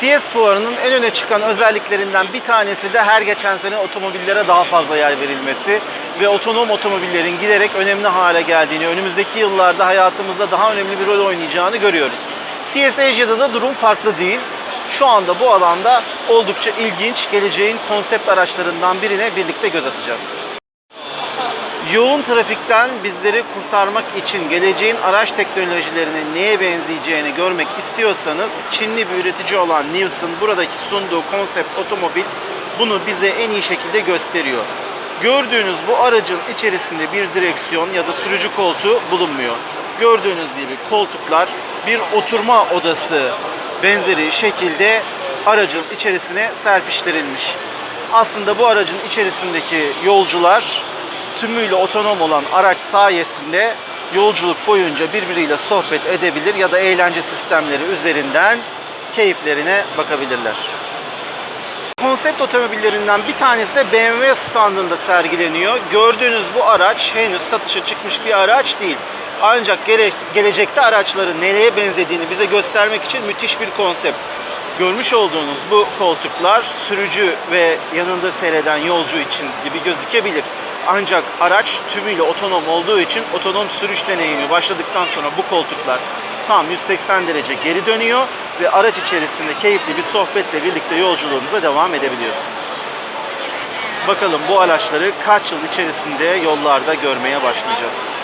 CS fuarının en öne çıkan özelliklerinden bir tanesi de her geçen sene otomobillere daha fazla yer verilmesi ve otonom otomobillerin giderek önemli hale geldiğini, önümüzdeki yıllarda hayatımızda daha önemli bir rol oynayacağını görüyoruz. CS Asia'da da durum farklı değil. Şu anda bu alanda oldukça ilginç, geleceğin konsept araçlarından birine birlikte göz atacağız. Yoğun trafikten bizleri kurtarmak için geleceğin araç teknolojilerinin neye benzeyeceğini görmek istiyorsanız Çinli bir üretici olan Nilsson buradaki sunduğu konsept otomobil bunu bize en iyi şekilde gösteriyor. Gördüğünüz bu aracın içerisinde bir direksiyon ya da sürücü koltuğu bulunmuyor. Gördüğünüz gibi koltuklar bir oturma odası benzeri şekilde aracın içerisine serpiştirilmiş. Aslında bu aracın içerisindeki yolcular tümüyle otonom olan araç sayesinde yolculuk boyunca birbiriyle sohbet edebilir ya da eğlence sistemleri üzerinden keyiflerine bakabilirler. Konsept otomobillerinden bir tanesi de BMW standında sergileniyor. Gördüğünüz bu araç henüz satışa çıkmış bir araç değil. Ancak gelecekte araçların nereye benzediğini bize göstermek için müthiş bir konsept. Görmüş olduğunuz bu koltuklar sürücü ve yanında seyreden yolcu için gibi gözükebilir. Ancak araç tümüyle otonom olduğu için otonom sürüş deneyimi başladıktan sonra bu koltuklar tam 180 derece geri dönüyor ve araç içerisinde keyifli bir sohbetle birlikte yolculuğunuza devam edebiliyorsunuz. Bakalım bu araçları kaç yıl içerisinde yollarda görmeye başlayacağız.